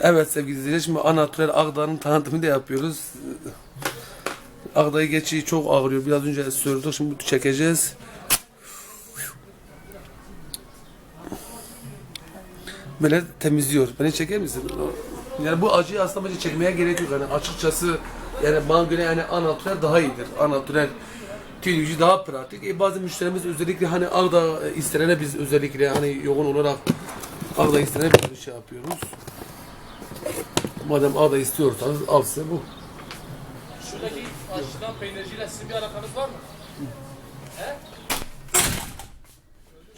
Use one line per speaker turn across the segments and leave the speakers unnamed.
Evet sevgili izleyiciler şimdi Anatol Ağda'nın tanıtımını da yapıyoruz. Ağda'yı geçiği çok ağrıyor. Biraz önce söyledik şimdi çekeceğiz. Böyle temizliyor. Beni çeker misin? Yani bu acıyı aslında bence çekmeye gerek yok. Yani açıkçası yani bana göre yani Anatol daha iyidir. Anatol tüyücü daha pratik. E, bazı müşterimiz özellikle hani Ağda istenene biz özellikle hani yoğun olarak Ağda istenene bir şey yapıyoruz. Madem Ağda istiyorsanız al size bu.
Şuradaki aşıdan peynirciyle sizin bir alakanız var mı?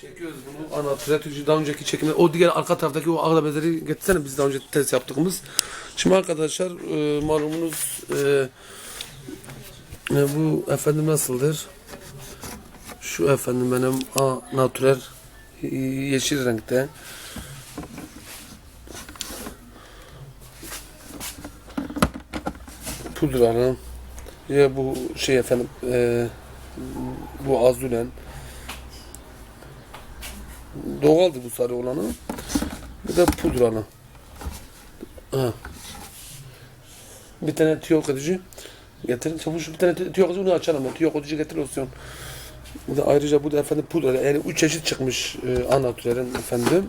Çekiyoruz bunu. Ana Tüyücü daha önceki çekimde o diğer arka taraftaki o Ağda bezleri getirsene biz daha önce test yaptığımız. Şimdi arkadaşlar e, malumunuz e, e, bu efendim nasıldır? Şu efendim benim A natürel yeşil renkte. Pudralı. Ya bu şey efendim e, bu azulen. Doğaldı bu sarı olanı. Bu da pudralı. Ha. Bir tane tüyo katıcı getirin. Çabuk şu bir tane tüyo katıcı onu açalım. Tüyo katıcı getir olsun. Bu da ayrıca bu da efendim pudralı. Yani üç çeşit çıkmış e, ana türlerin efendim.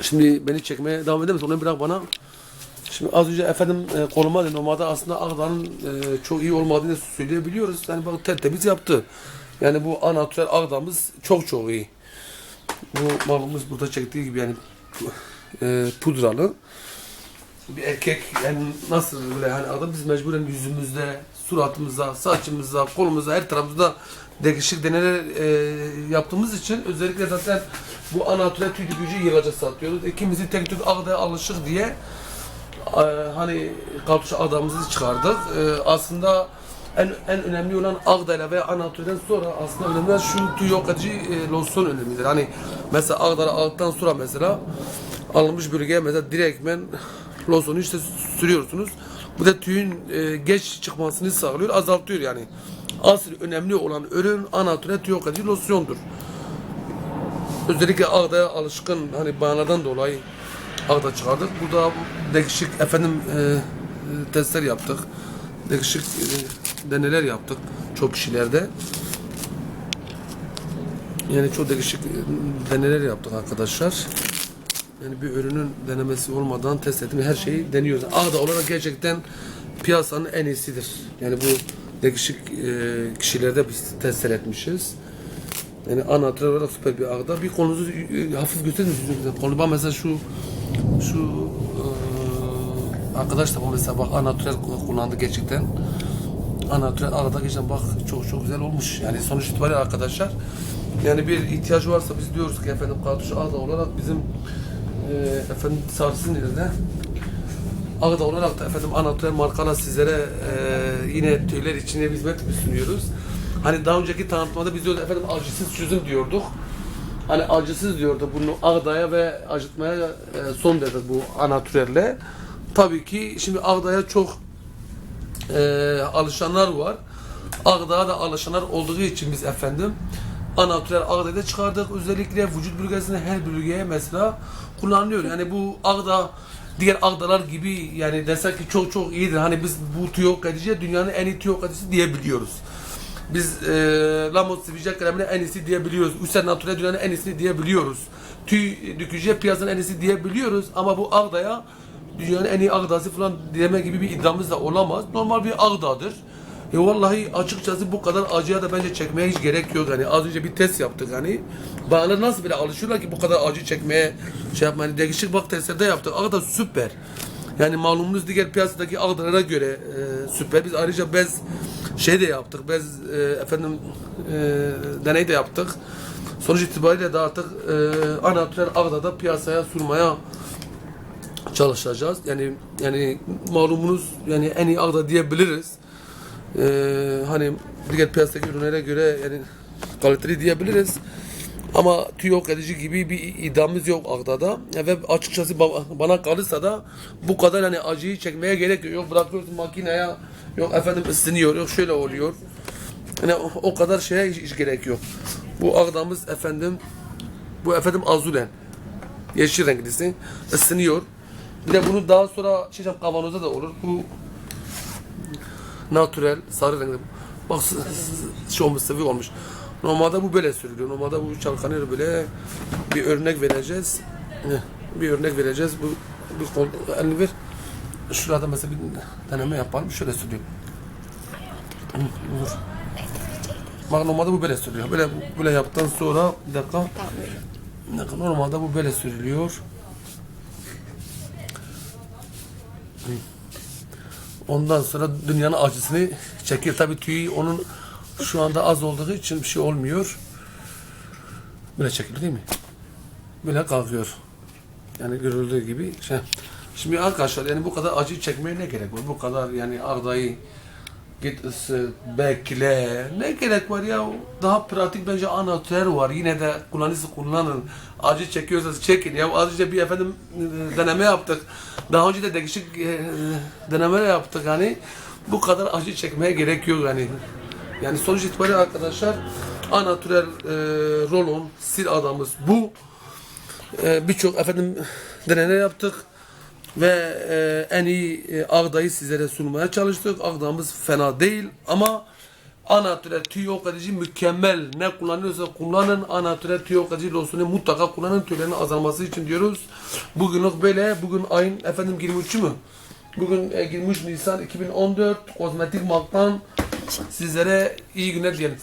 Şimdi beni çekmeye devam misin? Onu bırak bana. Şimdi az önce efendim e, koluma da normalde aslında Ağda'nın e, çok iyi olmadığını söyleyebiliyoruz. Yani bak tertemiz yaptı. Yani bu anatürel Ağda'mız çok çok iyi. Bu malımız burada çektiği gibi yani e, pudralı. Bir erkek yani nasıl böyle hani adam biz mecburen yüzümüzde, suratımızda, saçımızda, kolumuzda, her tarafımızda değişik deneler e, yaptığımız için özellikle zaten bu anatürel tüy gücü yıllarca satıyoruz. İkimizi tek tük ağdaya alışık diye e, hani kaltuş adamımızı çıkardık. E, aslında en, en önemli olan Ağda'yla ve Anatolia'dan sonra aslında önemli olan şu yok edici e, losyon önemlidir. Hani mesela Ağda'yı aldıktan sonra mesela alınmış bölgeye mesela direktmen losyonu işte sürüyorsunuz. Bu da tüyün e, geç çıkmasını sağlıyor, azaltıyor yani. Asıl önemli olan ürün Anatolia tüy yok edici losyondur. Özellikle Ağda'ya alışkın hani bayanlardan dolayı Ağda çıkardık. Burada değişik efendim e, e, testler yaptık. Değişik e, deneler yaptık çok kişilerde. Yani çok değişik e, deneler yaptık arkadaşlar. Yani bir ürünün denemesi olmadan test etme her şeyi deniyoruz. Ağda olarak gerçekten piyasanın en iyisidir. Yani bu değişik e, kişilerde biz testler etmişiz. Yani anahtar olarak süper bir ağda. Bir kolunuzu e, hafif gösterir misiniz? Mesela şu şu e, arkadaş da mesela bak anahtar kullandı gerçekten. Anahtar ağda gerçekten bak çok çok güzel olmuş. Yani sonuç itibariyle arkadaşlar yani bir ihtiyaç varsa biz diyoruz ki efendim kartuş ağda olarak bizim e, efendim sarsın nerede? Ağda olarak da efendim Anatolia markala sizlere e, yine tüyler içine hizmet sunuyoruz. Hani daha önceki tanıtmada biz diyorduk efendim acısız çözüm diyorduk. Hani acısız diyordu bunu Ağda'ya ve acıtmaya e, son dedik bu Anatolia'le. Tabii ki şimdi Ağda'ya çok e, alışanlar var. Ağda'ya da alışanlar olduğu için biz efendim Anatolia Ağda'da çıkardık. Özellikle vücut bölgesinde her bölgeye mesela kullanılıyor. Yani bu Ağda diğer Ağdalar gibi yani desek ki çok çok iyidir. Hani biz bu tüyo edici dünyanın en iyi tüyo edicisi diyebiliyoruz. Biz e, Lamos Sivicek kremine en iyisi diyebiliyoruz. Üstel Natural dünyanın en iyisini diyebiliyoruz. Tüy dökücüye piyasanın en iyisi diyebiliyoruz. Ama bu Ağda'ya dünyanın en iyi Ağda'sı falan deme gibi bir iddiamız da olamaz. Normal bir Ağda'dır. E vallahi açıkçası bu kadar acıya da bence çekmeye hiç gerek yok. Hani az önce bir test yaptık hani. Bağlar nasıl bile alışıyorlar ki bu kadar acı çekmeye şey yapmaya. Hani değişik bak testlerde yaptık. Ağda süper. Yani malumunuz diğer piyasadaki ağdalara göre e, süper. Biz ayrıca bez şey de yaptık. Bez e, efendim e, deney de yaptık. Sonuç itibariyle de artık e, anatürel ağdada piyasaya sunmaya çalışacağız. Yani yani malumunuz yani en iyi ağda diyebiliriz. Ee, hani diğer piyasadaki ürünlere göre yani kaliteli diyebiliriz. Ama tüy yok edici gibi bir iddiamız yok Ağda'da. Ve açıkçası ba- bana kalırsa da bu kadar hani acıyı çekmeye gerek yok. Yok bırakıyorsun makineye, yok efendim ısınıyor, yok şöyle oluyor. Yani o, kadar şeye hiç, hiç gerek yok. Bu Ağda'mız efendim, bu efendim azulen. Yeşil renklisi. ısınıyor. Bir de bunu daha sonra şey kavanozda da olur. Bu natürel sarı renkli. Bak şey olmuş sıvı olmuş. Normalde bu böyle sürülüyor. Normalde bu çalkanıyor böyle. Bir örnek vereceğiz. Bir örnek vereceğiz. Bu bir kol elini ver. Şurada mesela bir deneme yapalım. Şöyle sürüyor. Olur. Bak normalde bu böyle sürülüyor. Böyle böyle yaptıktan sonra bir dakika. Bir dakika, Normalde bu böyle sürülüyor. Ondan sonra dünyanın acısını çekiyor. Tabii tüyü onun şu anda az olduğu için bir şey olmuyor. Böyle çekiliyor değil mi? Böyle kalkıyor. Yani görüldüğü gibi şey. Şimdi arkadaşlar yani bu kadar acı çekmeye ne gerek var? Bu kadar yani ağdayı git ısı, bekle. Ne gerek var ya? Daha pratik bence anahtar var. Yine de kullanıcısı kullanın. Acı çekiyorsanız çekin. Ya az önce bir efendim e, deneme yaptık. Daha önce de değişik e, denemeler yaptık. Yani bu kadar acı çekmeye gerek yok yani. Yani sonuç itibariyle arkadaşlar anatürel e, rolon sil adamımız bu. E, Birçok efendim deneyler yaptık ve e, en iyi e, ağdayı sizlere sunmaya çalıştık. Ağdamız fena değil ama anatürel tüy yok edici mükemmel. Ne kullanıyorsa kullanın. Anatürel tüy yok edici losunu mutlaka kullanın. Tüylerin azalması için diyoruz. Bugünlük böyle. Bugün ayın efendim 23'ü mü? Bugün e, 23 Nisan 2014 kozmetik marktan sizlere iyi günler diyelim.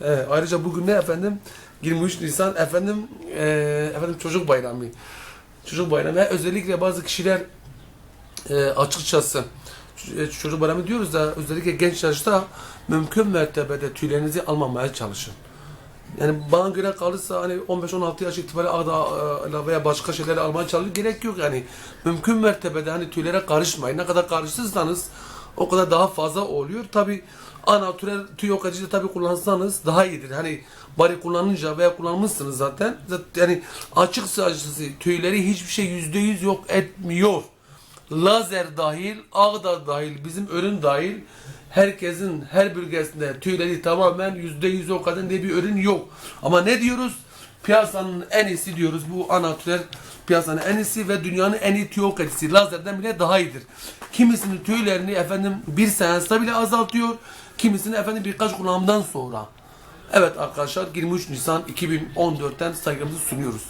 Evet, ayrıca bugün ne efendim? 23 Nisan efendim e, efendim çocuk bayramı. Çocuk bayramı. Ve özellikle bazı kişiler e, açıkçası ç- çocuk bayramı diyoruz da özellikle genç yaşta mümkün mertebede tüylerinizi almamaya çalışın. Yani bana göre kalırsa hani 15-16 yaş itibariyle ağda e, veya başka şeyleri almaya çalışın. Gerek yok yani. Mümkün mertebede hani tüylere karışmayın. Ne kadar karışırsanız o kadar daha fazla oluyor. Tabi anatürel tüy yok acıda tabi kullansanız daha iyidir. Hani bari kullanınca veya kullanmışsınız zaten. Yani açıkça açıkçası tüyleri hiçbir şey yüzde yüz yok etmiyor. Lazer dahil, ağda dahil, bizim ürün dahil herkesin her bölgesinde tüyleri tamamen yüzde yüz yok kadın diye bir ürün yok. Ama ne diyoruz? Piyasanın en iyisi diyoruz. Bu anatürel piyasanın en iyisi ve dünyanın en iyi tüy yok edicisi. Lazerden bile daha iyidir. Kimisinin tüylerini efendim bir seansta bile azaltıyor. Kimisini efendim birkaç kullanımdan sonra. Evet arkadaşlar 23 Nisan 2014'ten saygımızı sunuyoruz.